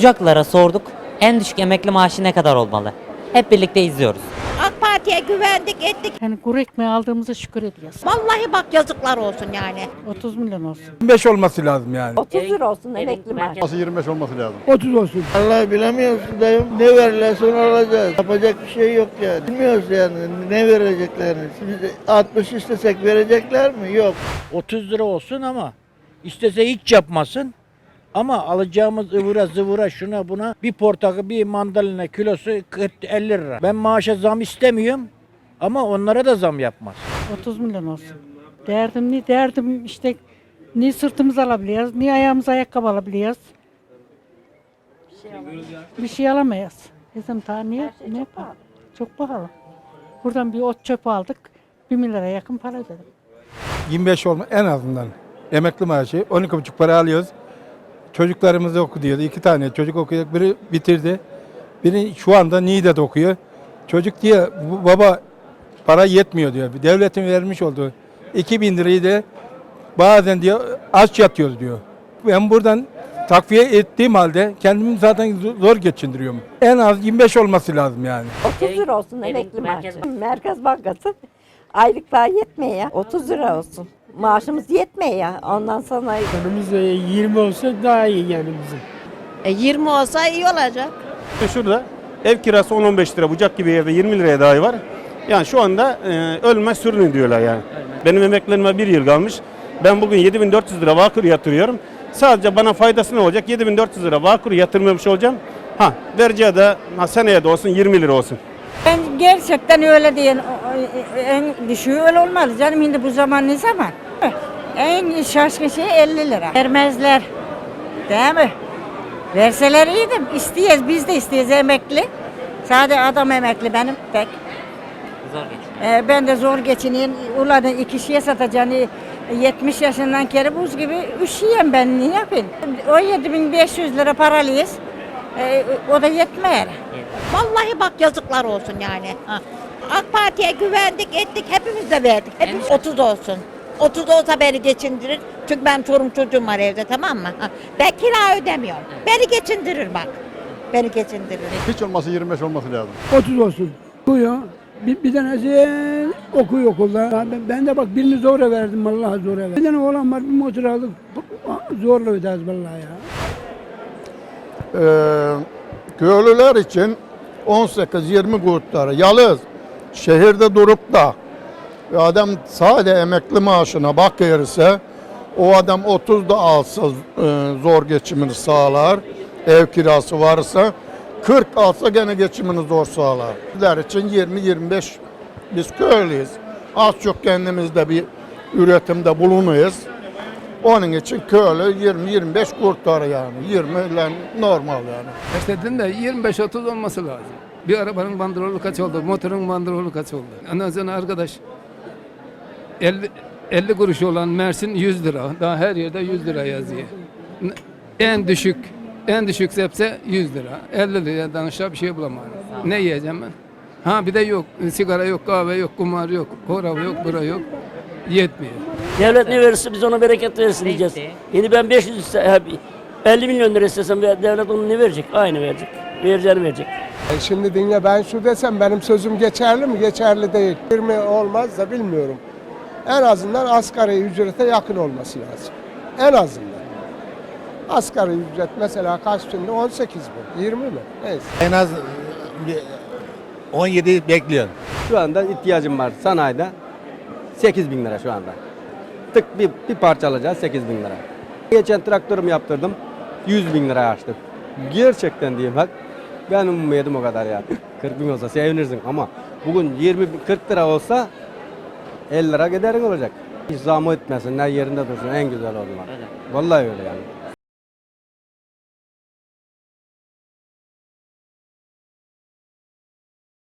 Bucaklara sorduk. En düşük emekli maaşı ne kadar olmalı? Hep birlikte izliyoruz. AK Parti'ye güvendik ettik. Yani kuru ekmeği aldığımıza şükür ediyoruz. Vallahi bak yazıklar olsun yani. 30 milyon olsun. 25 olması lazım yani. 30 lira olsun emekli maaşı. Nasıl 25 olması lazım? 30 olsun. Allah bilemiyorsun dayım. Ne verirlerse onu alacağız. Yapacak bir şey yok yani. Bilmiyoruz yani ne vereceklerini. Biz 60 istesek verecekler mi? Yok. 30 lira olsun ama istese hiç yapmasın. Ama alacağımız ıvıra zıvıra şuna buna bir portakal bir mandalina kilosu 40 50 lira. Ben maaşa zam istemiyorum ama onlara da zam yapmaz. 30 milyon olsun. Derdim ne? Derdim işte ni sırtımız alabiliyoruz, ni ayağımız ayakkabı alabiliyoruz. Bir şey alamayız. Bizim daha niye? Ne yapalım? Çok pahalı. Buradan bir ot çöpü aldık. 1 milyara yakın para ödedim. 25 olma en azından. Emekli maaşı 12,5 para alıyoruz. Çocuklarımızı okutuyoruz. İki tane çocuk okuyor. Biri bitirdi. Biri şu anda Niğde'de okuyor. Çocuk diyor "Bu baba para yetmiyor diyor. Devletin vermiş olduğu 2000 lirayı da bazen diyor aç yatıyoruz diyor. Ben buradan takviye ettiğim halde kendimi zaten zor geçindiriyorum. En az 25 olması lazım yani. 30 lira olsun emekli merkez maaşı. Merkez Bankası aylıklar yetmiyor ya. 30 lira olsun. Maaşımız yetmiyor ya. Ondan sonra Önümüzde 20 olsa daha iyi yani bizim. e, 20 olsa iyi olacak. Şurada ev kirası 10-15 lira, bucak gibi evde 20 liraya dahi var. Yani şu anda e, ölme sürünün diyorlar yani. Benim emeklerime bir yıl kalmış. Ben bugün 7400 lira Bağkur yatırıyorum. Sadece bana faydası ne olacak? 7400 lira Bağkur yatırmamış olacağım. Ha vereceği de ha, seneye de olsun 20 lira olsun. Ben gerçekten öyle diyen en düşüğü öyle olmalı canım şimdi bu zaman ne zaman? En şaşkın şey 50 lira. Vermezler. Değil mi? Verseler iyiydim. İsteyiz biz de isteyiz emekli. Sadece adam emekli benim tek. Zor geçiyor. Ee, ben de zor geçineyim. Ulan iki şeye satacağını 70 yaşından kere buz gibi üşüyem ben ne yapayım? 17.500 lira paralıyız. Ee, o da yetmer. Vallahi bak yazıklar olsun yani. Ha. AK Parti'ye güvendik ettik hepimiz de verdik. Hepimiz 30 olsun. 30 olsa beni geçindirir. Çünkü benim çorum çocuğum var evde tamam mı? Ha. Ben kira ödemiyorum. Beni geçindirir bak. Beni geçindirir. Hiç olması 25 olması lazım. 30 olsun. Okuyor. Bir, bir tanesi okuyor okulda. Ben, ben de bak birini zora verdim vallahi zora verdim. Bir tane oğlan var bir motor aldık. Zorla öderiz vallahi ya. Ee, köylüler için 18-20 kurtları yalız şehirde durup da adam sade emekli maaşına bakıyorsa o adam 30 da alsa e, zor geçimini sağlar. Ev kirası varsa 40 alsa gene geçimini zor sağlar. Bizler için 20-25 biz köylüyüz. Az çok kendimizde bir üretimde bulunuyoruz. Onun için köylü 20-25 kurtar yani. 20 ile normal yani. İstedin de 25-30 olması lazım. Bir arabanın bandrolü kaç oldu? Motorun bandrolü kaç oldu? Ondan arkadaş 50, 50 kuruş olan Mersin 100 lira. Daha her yerde 100 lira yazıyor. En düşük en düşük sepse 100 lira. 50 liradan aşağı bir şey bulamam. Ne yiyeceğim ben? Ha bir de yok. Sigara yok, kahve yok, kumar yok, horoz yok, bura yok. Yetmiyor. Devlet ne verirse biz ona bereket versin diyeceğiz. Şimdi ben 500 iste, 50 milyon lira istesem de devlet onu ne verecek? Aynı verecek. Vereceğini verecek. E Şimdi dinle ben şu desem benim sözüm geçerli mi? Geçerli değil. 20 olmaz da bilmiyorum. En azından asgari ücrete yakın olması lazım. En azından. Asgari ücret mesela kaç şimdi? 18 bin, 20 mi? Neyse. En az 17 bekliyorum. Şu anda ihtiyacım var sanayide 8 bin lira şu anda. Tık bir, bir parça alacağız 8 bin lira. Geçen traktörümü yaptırdım 100 bin lira açtık. Gerçekten diyeyim bak ben ummedim o kadar ya. 40 bin olsa sevinirsin ama bugün 20 bin- 40 lira olsa 50 lira giderin olacak. Hiç zam etmesin, ne yerinde dursun en güzel onlar. Vallahi öyle yani.